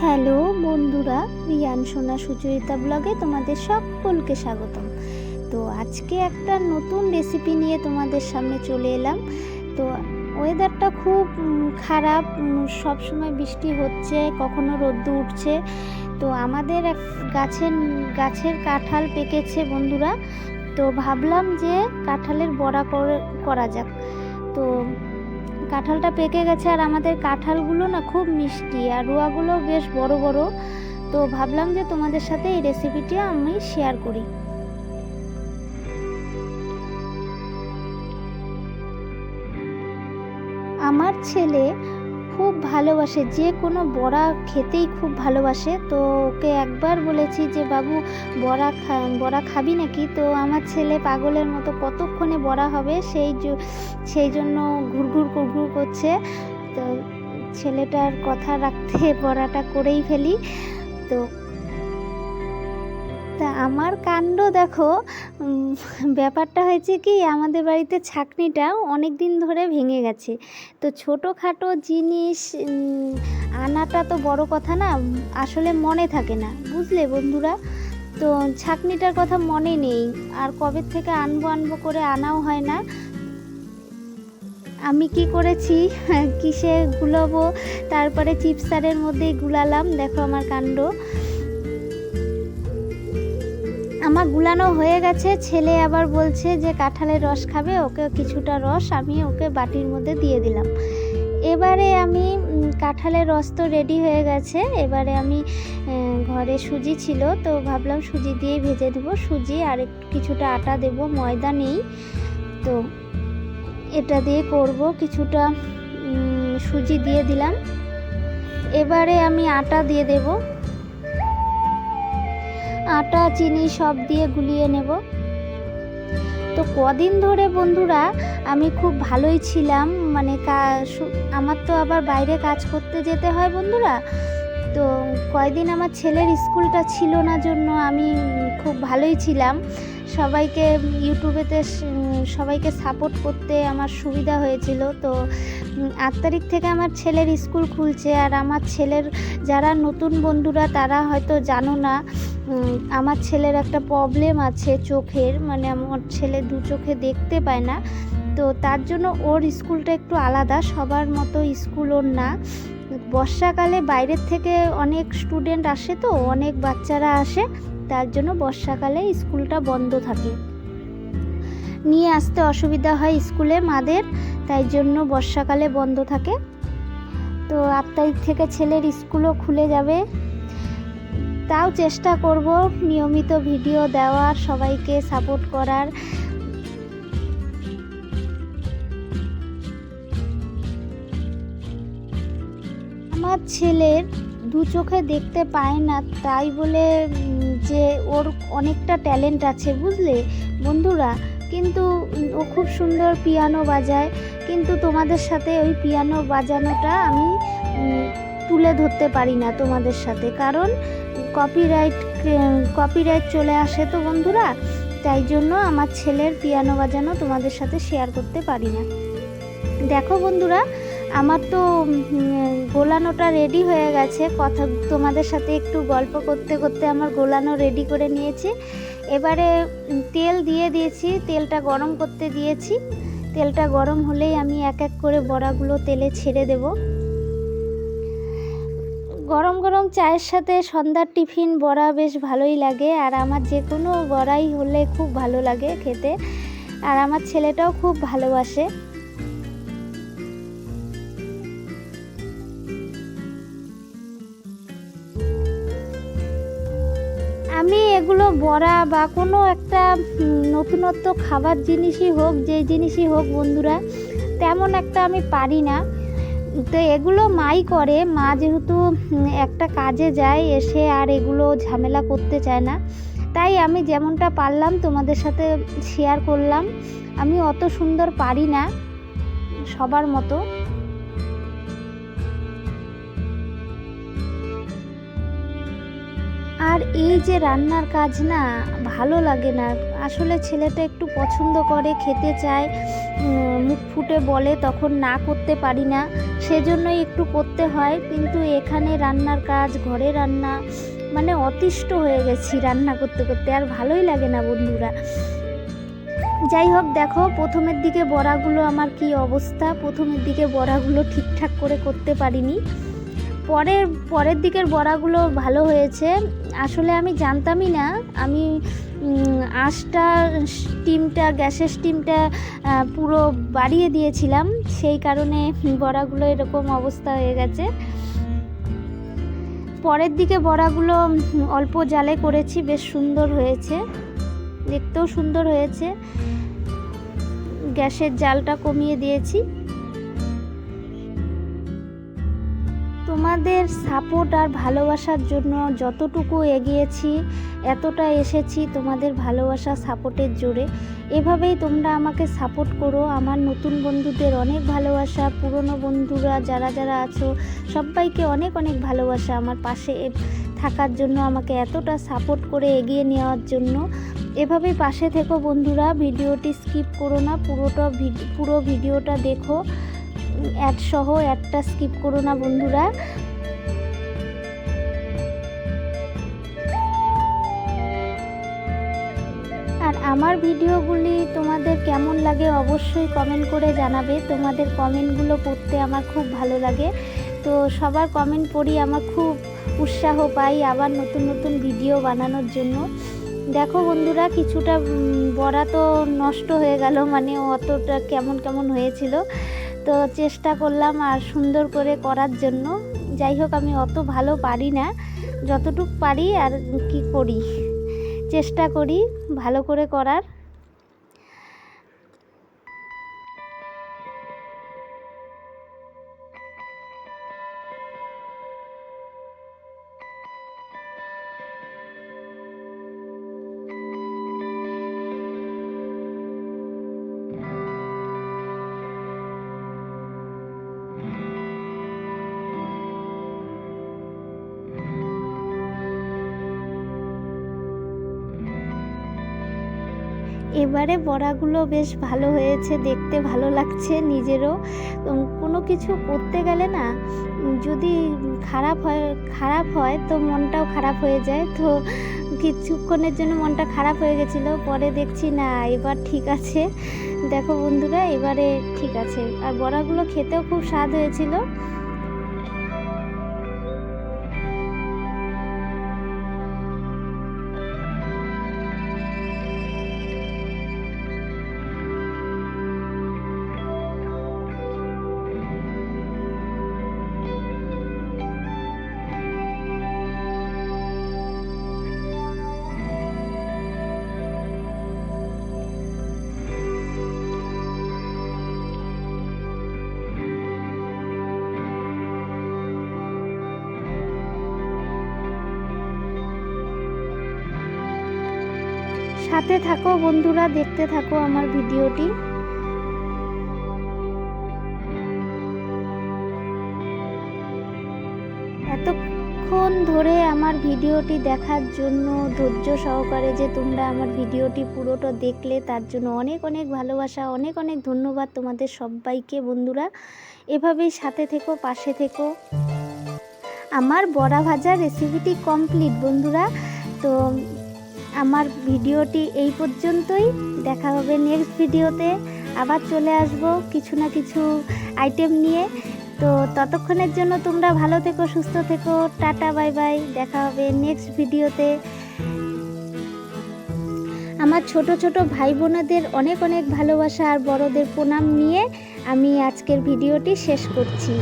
Hello বন্ধুরা, রিয়ান সোনা সুচরিতা ব্লগে তোমাদের সকলকে স্বাগতম। তো আজকে একটা নতুন রেসিপি নিয়ে তোমাদের সামনে চলে এলাম। তো ওয়েদারটা খুব খারাপ সব সময় বৃষ্টি হচ্ছে, কখনো রোদ্দু উঠছে। তো আমাদের এক গাছের গাছের কাঁঠাল পেকেছে বন্ধুরা। তো ভাবলাম যে কাঁঠালের বড়া করে- করা যাক। তো কাঁঠালটা পেকে গেছে আর আমাদের কাঁঠালগুলো না খুব মিষ্টি আর রোয়াগুলো বেশ বড় বড়। তো ভাবলাম যে তোমাদের সাথে এই রেসিপিটি আমি শেয়ার করি। আমার ছেলে খুব ভালোবাসে, যে কোনো বড়া খেতেই খুব ভালোবাসে। তো ওকে একবার বলেছি যে, বাবু, বড়া খা, বড়া খাবি নাকি? তো আমার ছেলে পাগলের মতো কতক্ষণে বড়া হবে, সেই সেই জন্য ঘুরঘুর ঘুরঘুর করছে। তো ছেলেটার কথা রাখতে বড়াটা করেই ফেলি। তো তা আমার কাণ্ড দেখো ব্যাপারটা হয়েছে কি, আমাদের বাড়িতে ছাকনিটা অনেক দিন ধরে ভেঙে গেছে। তো ছোটোখাটো জিনিস আনাটা তো বড় কথা না, আসলে মনে থাকে না। বুঝলে বন্ধুরা? তো ছাকনিটার কথা মনে নেই। আর কবে থেকে আনব আনব করে আনাও হয় না। আমি কি করেছি? কিসে গুলাবো? তারপরে চিপসারের মধ্যেই গুলালাম। দেখো আমার কাণ্ড। আমার গুলানো হয়ে গেছে। ছেলে আবার বলছে যে, কাঁঠালের রস খাবে, ওকে কিছুটা রস আমি ওকে বাটির মধ্যে দিয়ে দিলাম। এবারে আমি কাঁঠালের রস তো রেডি হয়ে গেছে। এবারে আমি ঘরে সুজি ছিল, তো ভাবলাম সুজি দিয়ে ভেজে দেবো। সুজি আর কিছুটা আটা দেব, ময়দা নেই। তো এটা দিয়ে করব কিছুটা সুজি দিয়ে দিলাম। এবারে আমি আটা দিয়ে দেব। আটা, চিনি সব দিয়ে গুলিয়ে নেব। তো কদিন ধরে বন্ধুরা, আমি খুব ভালোই ছিলাম। মানে আমার তো আবার বাইরে কাজ করতে যেতে হয় বন্ধুরা। তো কয়দিন আমার ছেলের স্কুলটা ছিল না জন্য আমি খুব ভালোই ছিলাম। সবাইকে ইউটিউবেতে সবাইকে সাপোর্ট করতে আমার সুবিধা হয়েছিল। তো আট তারিখ থেকে আমার ছেলের স্কুল খুলছে। আর আমার ছেলের যারা নতুন বন্ধুরা, তারা হয়তো জানো না আমার ছেলের একটা প্রবলেম আছে চোখের মানে আমার ছেলে দু চোখে দেখতে পায় না। তো তার জন্য ওর স্কুলটা একটু আলাদা, সবার মতো স্কুল ওর না। বর্ষাকালে বাইরের থেকে অনেক স্টুডেন্ট আসে তো, অনেক বাচ্চারা আসে, তার জন্য বর্ষাকালে স্কুলটা বন্ধ থাকে। নিয়ে আসতে অসুবিধা হয় স্কুলে মাদের, তাই জন্য বর্ষাকালে বন্ধ থাকে। তো আট তারিখ থেকে ছেলের স্কুলও খুলে যাবে। তাও চেষ্টা করব নিয়মিত ভিডিও দেওয়ার, সবাইকে সাপোর্ট করার। আমার ছেলের দু চোখে দেখতে পায় না, তাই বলে যে ওর অনেকটা ট্যালেন্ট আছে, বুঝলে? বন্ধুরা, কিন্তু ও খুব সুন্দর পিয়ানো বাজায়। কিন্তু তোমাদের সাথে ওই পিয়ানো বাজানোটা আমি তুলে ধরতে পারি না তোমাদের সাথে। কারণ কপিরাইট কপিরাইট চলে আসে তো বন্ধুরা, তাই জন্য আমার ছেলের পিয়ানো বাজানো তোমাদের সাথে শেয়ার করতে পারি না। দেখো বন্ধুরা, আমার তো গোলানোটা রেডি হয়ে গেছে। কথা, তোমাদের সাথে একটু গল্প করতে করতে আমার গোলানো রেডি করে নিয়েছি। এবারে তেল দিয়ে দিয়েছি, তেলটা গরম করতে দিয়েছি। তেলটা গরম হলেই আমি এক এক করে বড়াগুলো তেলে ছেড়ে দেব। গরম গরম চায়ের সাথে সন্ধ্যার টিফিন বড়া বেশ ভালোই লাগে। আর আমার যে কোনো বড়াই হলে খুব ভালো লাগে খেতে। আর আমার ছেলেটাও খুব ভালোবাসে। আমি এগুলো বড়া বা কোনো একটা নতুনত্ব খাবার জিনিসই হোক, যে জিনিসই হোক বন্ধুরা, তেমন একটা আমি পারি না। তো এগুলো মাই করে। মা যেহেতু একটা কাজে যায়, এসে আর এগুলো ঝামেলা করতে চায় না। তাই আমি যেমনটা পারলাম তোমাদের সাথে শেয়ার করলাম। আমি অত সুন্দর পারি না সবার মতো। আর এই যে রান্নার কাজ না, ভালো লাগে না। আসলে ছেলেটা একটু পছন্দ করে, খেতে চায় মুখ ফুটে বলে, তখন না করতে পারি না। সেজন্যই একটু করতে হয়, কিন্তু এখানে রান্নার কাজ, ঘরে রান্না মানে অতিষ্ঠ হয়ে গেছি রান্না করতে করতে, আর ভালোই লাগে না বন্ধুরা। যাই হোক, দেখো, প্রথমের দিকে বড়াগুলো আমার কি অবস্থা? প্রথমের দিকে বড়াগুলো ঠিকঠাক করে করতে পারিনি। পরের পরের দিকের বড়াগুলো ভালো হয়েছে। আসলে আমি জানতামই না, আমি আঁচটা স্টিমটা, গ্যাসের স্টিমটা পুরো বাড়িয়ে দিয়েছিলাম। সেই কারণে বড়াগুলো এরকম অবস্থা হয়ে গেছে। পরের দিকে বড়াগুলো অল্প জালে করেছি, বেশ সুন্দর হয়েছে। দেখতেও সুন্দর হয়েছে। গ্যাসের জালটা কমিয়ে দিয়েছি। তোমাদের সাপোর্ট আর ভালোবাসার জন্য যতটুকু এগিয়েছি, এতটা এসেছি তোমাদের ভালোবাসা সাপোর্টের জোরে। এভাবেই তোমরা আমাকে সাপোর্ট করো। আমার নতুন বন্ধুদের অনেক ভালোবাসা, পুরনো বন্ধুরা যারা যারা আছো, সবাইকে অনেক অনেক ভালোবাসা আমার পাশে থাকার জন্য, আমাকে এতটা সাপোর্ট করে এগিয়ে নেওয়ার জন্য। এভাবেই পাশে থেকো বন্ধুরা, ভিডিওটি স্কিপ করো না, পুরোটা পুরো ভিডিওটা দেখো। অ্যাড সহ অ্যাডটা স্কিপ করো না বন্ধুরা। আর আমার ভিডিওগুলি তোমাদের কেমন লাগে অবশ্যই কমেন্ট করে জানাবে। তোমাদের কমেন্টগুলো পড়তে আমার খুব ভালো লাগে। তো সবার কমেন্ট পড়ি, আমার খুব উৎসাহ পাই আবার নতুন নতুন ভিডিও বানানোর জন্য। দেখো বন্ধুরা, কিছুটা বড়া তো নষ্ট হয়ে গেল মানে অতটা কেমন কেমন হয়েছিল। তো চেষ্টা করলাম আর সুন্দর করে করার জন্য। যাই হোক, আমি অত ভালো পারি না। যতটুক পারি আর কি করি, চেষ্টা করি ভালো করে করার। এবারে বড়াগুলো বেশ ভালো হয়েছে, দেখতে ভালো লাগছে নিজেরও। কোনো কিছু করতে গেলে না যদি খারাপ হয় খারাপ হয় তো মনটাও খারাপ হয়ে যায়। তো কিছুক্ষণের জন্য মনটা খারাপ হয়ে গেছিল, পরে দেখছি না, এবার ঠিক আছে। দেখো বন্ধুরা, এবারে ঠিক আছে। আর বড়াগুলো খেতেও খুব স্বাদ হয়েছিল। সাথে থাকো বন্ধুরা, দেখতে থাকো আমার ভিডিওটি। এতক্ষণ ধরে আমার ভিডিওটি দেখার জন্য ধৈর্য সহকারে যে তোমরা আমার ভিডিওটি পুরোটা দেখলে, তার জন্য অনেক অনেক ভালোবাসা, অনেক অনেক ধন্যবাদ তোমাদের সবাইকে বন্ধুরা। এভাবেই সাথে থেকো, পাশে থেকো। আমার বড়া ভাজা রেসিপিটি কমপ্লিট বন্ধুরা। তো আমার ভিডিওটি এই পর্যন্তই। দেখা হবে নেক্সট ভিডিওতে। আবার চলে আসব কিছু না কিছু আইটেম নিয়ে। তো ততক্ষণের জন্য তোমরা ভালো থেকো, সুস্থ থেকো। টাটা বাই বাই দেখা হবে নেক্সট ভিডিওতে। আমার ছোট ছোট ভাই বোনেদের অনেক অনেক ভালোবাসা আর বড়দের প্রণাম নিয়ে আমি আজকের ভিডিওটি শেষ করছি।